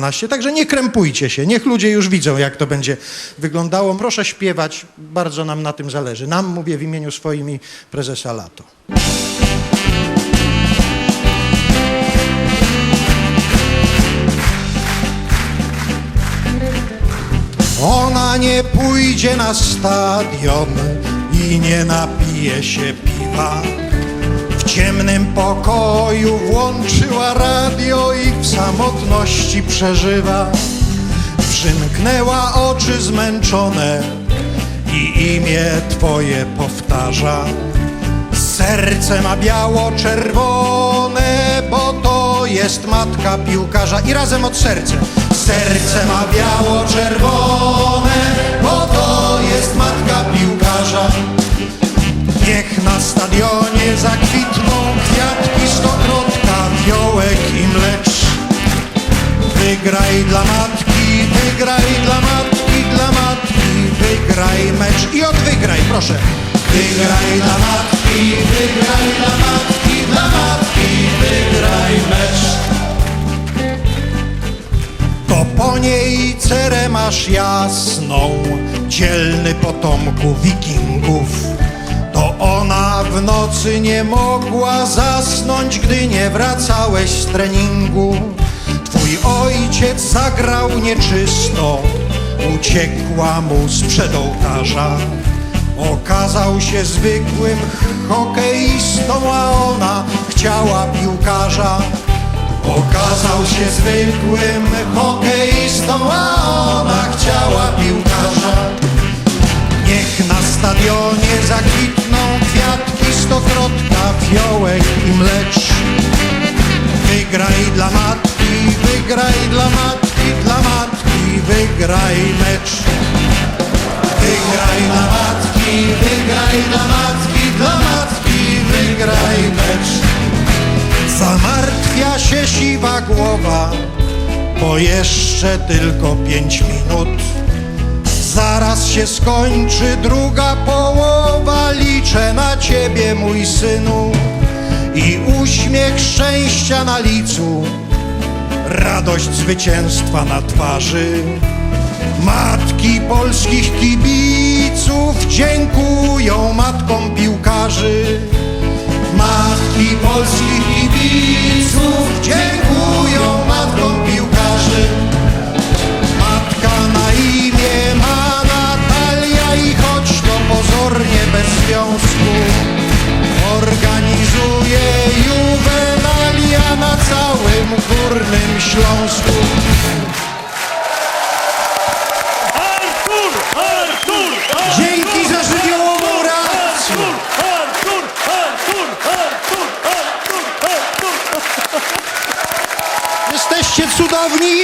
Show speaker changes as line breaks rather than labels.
12, także nie krępujcie się, niech ludzie już widzą, jak to będzie wyglądało. Proszę śpiewać, bardzo nam na tym zależy. Nam mówię w imieniu swoim i prezesa Lato. Ona nie pójdzie na stadion i nie napije się piwa. W ciemnym pokoju włączyła radio samotności przeżywa. Przymknęła oczy zmęczone i imię Twoje powtarza. Serce ma biało-czerwone, bo to jest matka piłkarza. I razem od serca. Serce ma biało-czerwone, bo to Wygraj dla matki, wygraj dla matki, dla matki, wygraj mecz i odwygraj, proszę. Wygraj dla matki, wygraj dla matki, dla matki, wygraj mecz. To po niej cerę masz jasną, dzielny potomku wikingów. To ona w nocy nie mogła zasnąć, gdy nie wracałeś z treningu. Twój ojciec zagrał nieczysto, uciekła mu sprzed ołtarza. Okazał się zwykłym hokeistą, a ona chciała piłkarza. Okazał się zwykłym hokeistą, a ona chciała piłkarza. Niech na stadionie zakwitną kwiatki stokrotka, fiołek wygraj mecz. Wygraj dla matki, wygraj dla matki, dla matki, wygraj mecz. Zamartwia się siwa głowa, bo jeszcze tylko pięć minut. Zaraz się skończy druga połowa, liczę na ciebie, mój synu. I uśmiech szczęścia na licu, radość zwycięstwa na twarzy. Matki polskich kibiców dziękują matkom piłkarzy. Matki polskich kibiców dziękują matkom piłkarzy. Matka na imię ma Natalia i choć to pozornie bez związku, organizuje juwenalia na całym Górnym Śląsku.
Artur! Artur! Artur!
Dzięki za żywiołową reakcję.
Artur! Artur! Artur! Artur! Artur!
Jesteście cudowni